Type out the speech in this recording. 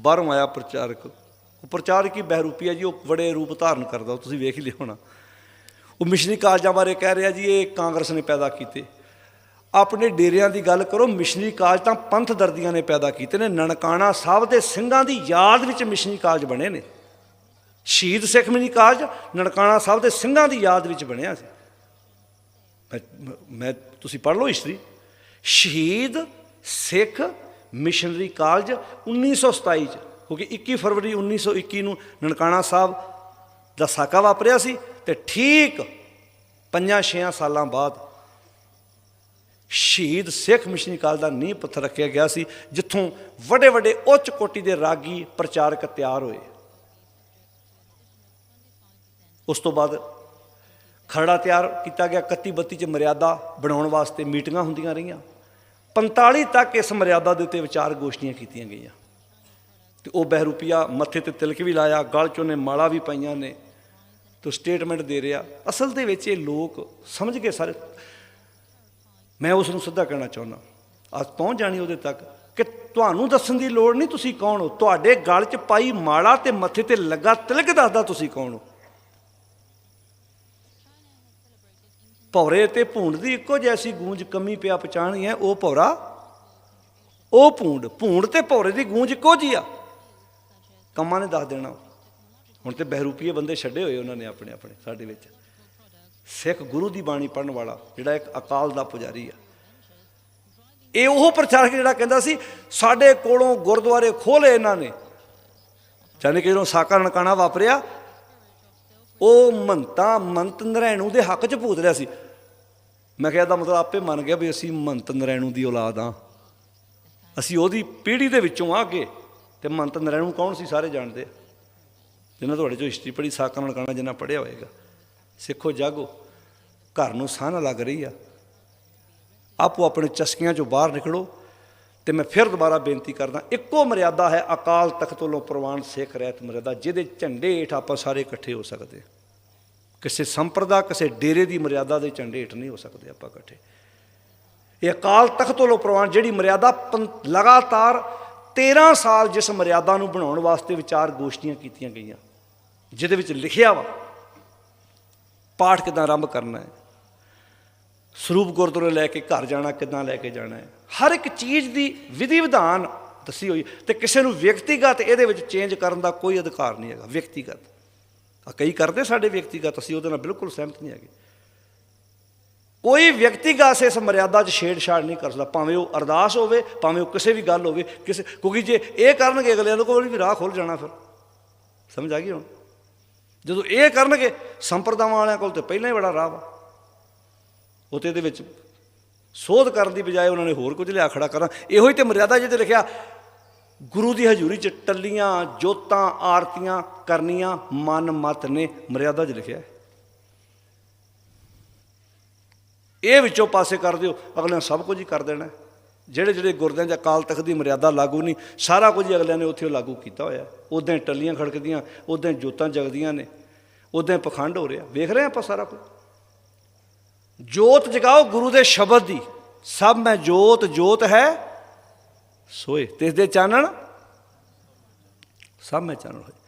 ਬਾਹਰੋਂ ਆਇਆ ਪ੍ਰਚਾਰਕ। ਉਹ ਪ੍ਰਚਾਰਕ ਹੀ ਬਹਿਰੂਪੀਆ ਜੀ, ਉਹ ਬੜੇ ਰੂਪ ਧਾਰਨ ਕਰਦਾ, ਉਹ ਤੁਸੀਂ ਵੇਖ ਹੀ ਲਿਆ ਹੋਣਾ। ਉਹ ਮਿਸ਼ਨਰੀ ਕਾਲਜਾਂ ਬਾਰੇ ਕਹਿ ਰਿਹਾ ਜੀ, ਇਹ ਕਾਂਗਰਸ ਨੇ ਪੈਦਾ ਕੀਤੇ। ਆਪਣੇ ਡੇਰਿਆਂ ਦੀ ਗੱਲ ਕਰੋ ਮਿਸ਼ਨਰੀ ਕਾਲਜ ਤਾਂ ਪੰਥ ਦਰਦੀਆਂ ਨੇ ਪੈਦਾ ਕੀਤੇ ਨੇ। ਨਨਕਾਣਾ ਸਾਹਿਬ ਦੇ ਸਿੰਘਾਂ ਦੀ ਯਾਦ ਵਿੱਚ ਮਿਸ਼ਨਰੀ ਕਾਲਜ ਬਣੇ ਨੇ। ਸ਼ਹੀਦ ਸਿੱਖ ਮਿਸ਼ਨਰੀ ਕਾਲਜ, ਨਨਕਾਣਾ ਸਾਹਿਬ ਦੇ ਸਿੰਘਾਂ ਦੀ ਯਾਦ ਵਿੱਚ ਬਣਿਆ ਸੀ। ਮੈਂ- ਮੈਂ ਤੁਸੀਂ ਪੜ੍ਹ ਲਓ ਹਿਸਟਰੀ। ਸ਼ਹੀਦ ਸਿੱਖ ਮਿਸ਼ਨਰੀ ਕਾਲਜ 1927 ਚ, ਕਿਉਂਕਿ 21 ਫਰਵਰੀ 1921 ਨੂੰ ਨਨਕਾਣਾ ਸਾਹਿਬ ਦਾ ਸਾਕਾ ਵਾਪਰਿਆ ਸੀ ਤੇ ਠੀਕ ਪੰਜਾਂ ਛੇਆਂ ਸਾਲਾਂ ਬਾਅਦ ਸ਼ਹੀਦ ਸਿੱਖ ਮਿਸ਼ਨਰੀ ਕਾਲਜ ਦਾ ਨੀਂਹ ਪੱਥਰ ਰੱਖਿਆ ਗਿਆ ਸੀ, ਜਿੱਥੋਂ ਵੱਡੇ ਵੱਡੇ ਉੱਚ ਕੋਟੀ ਦੇ ਰਾਗੀ ਪ੍ਰਚਾਰਕ ਤਿਆਰ ਹੋਏ। ਉਸ ਤੋਂ ਬਾਅਦ ਖਰੜਾ ਤਿਆਰ ਕੀਤਾ ਗਿਆ 31 32 ਚ ਮਰਿਆਦਾ ਬਣਾਉਣ ਵਾਸਤੇ ਮੀਟਿੰਗਾਂ ਹੁੰਦੀਆਂ ਰਹੀਆਂ। 45 ਤੱਕ ਇਸ ਮਰਿਆਦਾ ਦੇ ਉੱਤੇ ਵਿਚਾਰ ਗੋਸ਼ਟੀਆਂ ਕੀਤੀਆਂ ਗਈਆਂ। ਤੇ ਉਹ ਬਹਿਰੂਪੀਆ ਮੱਥੇ ਤੇ ਤਿਲਕ ਵੀ ਲਾਇਆ, ਗਲ 'ਚ ਉਹਨੇ ਮਾਲਾ ਵੀ ਪਾਈਆਂ ਨੇ, ਤੋ ਸਟੇਟਮੈਂਟ ਦੇ ਰਿਹਾ। ਅਸਲ ਦੇ ਵਿੱਚ ਇਹ ਲੋਕ ਸਮਝ ਗਏ ਸਾਰੇ। ਮੈਂ ਉਸ ਨੂੰ ਸਿੱਧਾ ਕਹਿਣਾ ਚਾਹੁੰਦਾ, ਅੱਜ ਪਹੁੰਚ ਜਾਣੀ ਉਹਦੇ ਤੱਕ ਕਿ ਤੁਹਾਨੂੰ ਦੱਸਣ ਦੀ ਲੋੜ ਨਹੀਂ ਤੁਸੀਂ ਕੌਣ ਹੋ। ਤੁਹਾਡੇ ਗਲ 'ਚ ਪਾਈ ਮਾਲਾ ਤੇ ਮੱਥੇ ਤੇ ਲੱਗਾ ਤਿਲਕ ਦੱਸਦਾ ਤੁਸੀਂ ਕੌਣ ਹੋ। ਭੌਰੇ ਤੇ ਭੂੰਡ ਦੀ ਇੱਕੋ ਜੈਸੀ ਗੂੰਜ ਕਮੀ ਪਿਆ ਪਛਾਣੀ ਹੈ, ਉਹ ਭੌਰਾ, ਉਹ ਭੂੰਡ ਭੂੰਡ ਤੇ ਭੌਰੇ ਦੀ ਗੂੰਜ ਇੱਕੋ ਜੀ ਆ। ਕੰਮਾਂ ਨੇ ਦੱਸ ਦੇਣਾ। ਹੁਣ ਤੇ ਬਹਿਰੂਪੀਏ ਬੰਦੇ ਛੱਡੇ ਹੋਏ ਉਹਨਾਂ ਨੇ ਆਪਣੇ ਆਪਣੇ, ਸਾਡੇ ਵਿੱਚ। ਸਿੱਖ ਗੁਰੂ ਦੀ ਬਾਣੀ ਪੜਨ ਵਾਲਾ, ਜਿਹੜਾ ਇੱਕ ਅਕਾਲ ਦਾ ਪੁਜਾਰੀ ਆ। ਇਹ ਉਹ ਪ੍ਰਚਾਰਕ ਜਿਹੜਾ ਕਹਿੰਦਾ ਸੀ, ਸਾਡੇ ਕੋਲੋਂ ਗੁਰਦੁਆਰੇ ਖੋਲੇ ਇਹਨਾਂ ਨੇ। ਜਾਨੇ ਕਿ ਜਦੋਂ ਸਾਕਾ ਨਨਕਾਣਾ ਵਾਪਰਿਆ ਉਹ ਮੰਤਾ ਮੰਤ ਨਰੈਣੂ ਦੇ ਹੱਕ 'ਚ ਭੂਤ ਰਿਹਾ ਸੀ। ਮੈਂ ਕਿਹਾ ਦਾ ਮਤਲਬ ਆਪੇ ਮੰਨ ਗਿਆ ਵੀ ਅਸੀਂ ਮੰਤ ਨਰੈਣੂ ਦੀ ਔਲਾਦ ਆ। ਅਸੀਂ ਉਹਦੀ ਪੀੜ੍ਹੀ ਦੇ ਵਿੱਚੋਂ ਆ ਕੇ ਤੇ ਮੰਤ ਨਰੈਣੂ ਕੌਣ ਸੀ ਸਾਰੇ ਜਾਣਦੇ। ਆ। ਜਿਨ੍ਹਾਂ ਤੁਹਾਡੇ ਚੋਂ ਹਿਸਟਰੀ ਪੜ੍ਹੀ, ਸਾਕਾ ਨਨਕਾਣਾ ਜਿੰਨਾ ਪੜ੍ਹਿਆ ਹੋਏਗਾ। ਸਿੱਖੋ, ਜਾਗੋ। ਘਰ ਨੂੰ ਸਾਹ ਲੱਗ ਰਹੀ ਆ। ਆਪੋ ਆਪਣੇ ਚਸਕਿਆਂ ਚੋਂ ਬਾਹਰ ਨਿਕਲੋ। ਤੇ ਮੈਂ ਫਿਰ ਦੁਬਾਰਾ ਬੇਨਤੀ ਕਰਦਾ, ਇੱਕੋ ਮਰਿਆਦਾ ਹੈ ਅਕਾਲ ਤਖਤ ਵੱਲੋਂ ਪ੍ਰਵਾਨ ਸਿੱਖ ਰਹਿਤ ਮਰਿਆਦਾ, ਜਿਹਦੇ ਝੰਡੇ ਹੇਠ ਆਪਾਂ ਸਾਰੇ ਇਕੱਠੇ ਹੋ ਸਕਦੇ ਕਿਸੇ ਸੰਪਰਦਾ, ਕਿਸੇ ਡੇਰੇ ਦੀ ਮਰਿਆਦਾ ਦੇ ਝੰਡੇ ਹੇਠ ਨਹੀਂ ਹੋ ਸਕਦੇ ਆਪਾਂ ਇਕੱਠੇ। ਇਹ ਅਕਾਲ ਤਖਤ ਵੱਲੋਂ ਪ੍ਰਵਾਨ ਜਿਹੜੀ ਮਰਿਆਦਾ ਪੰ- ਲਗਾਤਾਰ 13 ਸਾਲ ਜਿਸ ਮਰਿਆਦਾ ਨੂੰ ਬਣਾਉਣ ਵਾਸਤੇ ਵਿਚਾਰ ਗੋਸ਼ਟੀਆਂ ਕੀਤੀਆਂ ਗਈਆਂ, ਜਿਹਦੇ ਵਿੱਚ ਲਿਖਿਆ ਵਾ, ਪਾਠ ਕਿਦਾਂ ਆਰੰਭ ਕਰਨਾ ਹੈ। ਸਰੂਪ ਗੁਰਦੁਆਰੇ ਲੈ ਕੇ ਘਰ ਜਾਣਾ, ਕਿੱਦਾਂ ਲੈ ਕੇ ਜਾਣਾ ਹੈ? ਹਰ ਇੱਕ ਚੀਜ਼ ਦੀ ਵਿਧੀ ਵਿਧਾਨ ਦੱਸੀ ਹੋਈ। ਤੇ ਕਿਸੇ ਨੂੰ ਵਿਅਕਤੀਗਤ ਇਹਦੇ ਵਿੱਚ ਚੇਂਜ ਕਰਨ ਦਾ ਕੋਈ ਅਧਿਕਾਰ ਨਹੀਂ ਹੈਗਾ, ਵਿਅਕਤੀਗਤ। ਆ ਕਈ ਕਰਦੇ ਸਾਡੇ ਵਿਅਕਤੀਗਤ, ਅਸੀਂ ਉਹਦੇ ਨਾਲ ਬਿਲਕੁਲ ਸਹਿਮਤ ਨਹੀਂ ਹੈਗੇ। ਕੋਈ ਵਿਅਕਤੀਗਤ ਇਸ ਮਰਿਆਦਾ 'ਚ ਛੇੜਛਾੜ ਨਹੀਂ ਕਰ ਸਕਦਾ, ਭਾਵੇਂ ਉਹ ਅਰਦਾਸ ਹੋਵੇ, ਭਾਵੇਂ ਉਹ ਕਿਸੇ ਵੀ ਗੱਲ ਹੋਵੇ, ਕਿਸੇ ਕਿਉਂਕਿ ਜੇ ਇਹ ਕਰਨਗੇ ਅਗਲਿਆਂ ਨੂੰ ਕੋਲ ਵੀ ਰਾਹ ਖੁੱਲ ਜਾਣਾ ਫਿਰ। ਸਮਝ ਆ ਗਈ ਹੁਣ? ਜਦੋਂ ਇਹ ਕਰਨਗੇ, ਸੰਪਰਦਾਵਾਂ ਵਾਲਿਆਂ ਕੋਲ ਤੇ ਪਹਿਲਾਂ ਹੀ ਬੜਾ ਰਾਹ ਵਾ। ਉਹ ਤੇ ਇਹਦੇ ਵਿੱਚ ਸੋਧ ਕਰਨ ਦੀ ਬਜਾਏ ਉਹਨਾਂ ਨੇ ਹੋਰ ਕੁਝ ਲਿਆ ਖੜਾ ਕਰਾਂ। ਇਹੋ ਹੀ ਤੇ ਮਰਿਆਦਾ ਜਿਹਦੇ ਲਿਖਿਆ, ਗੁਰੂ ਦੀ ਹਜ਼ੂਰੀ 'ਚ ਟੱਲੀਆਂ, ਜੋਤਾਂ, ਆਰਤੀਆਂ ਕਰਨੀਆਂ, ਮਨ ਮਤ ਨੇ ਮਰਿਆਦਾ 'ਚ ਲਿਖਿਆ। ਇਹ ਵਿੱਚੋਂ ਪਾਸੇ ਕਰ ਦਿਓ, ਅਗਲਿਆਂ ਸਭ ਕੁਝ ਹੀ ਕਰ ਦੇਣਾ। ਜਿਹੜੇ ਜਿਹੜੇ ਗੁਰਦਿਆਂ 'ਚ ਅਕਾਲ ਤਖਤ ਦੀ ਮਰਿਆਦਾ ਲਾਗੂ ਨਹੀਂ, ਸਾਰਾ ਕੁਝ ਅਗਲਿਆਂ ਨੇ ਉੱਥੇ ਲਾਗੂ ਕੀਤਾ ਹੋਇਆ। ਉਦਾਂ ਹੀ ਟੱਲੀਆਂ ਖੜਕਦੀਆਂ ਉਦਾਂ ਜੋਤਾਂ ਜਗਦੀਆਂ ਨੇ ਉਦਾਂ ਪਖੰਡ ਹੋ ਰਿਹਾ। ਵੇਖ ਰਹੇ ਆਪਾਂ ਸਾਰਾ ਕੁਝ। ਜੋਤ ਜਗਾਓ ਗੁਰੂ ਦੇ ਸ਼ਬਦ ਦੀ। ਸਭ ਮੈਂ ਜੋਤ ਜੋਤ ਹੈ, ਸੋਏ। ਤਿਸ ਦੇ ਚਾਨਣ? ਸਭ ਮੈਂ ਚਾਨਣ ਹੋਏ।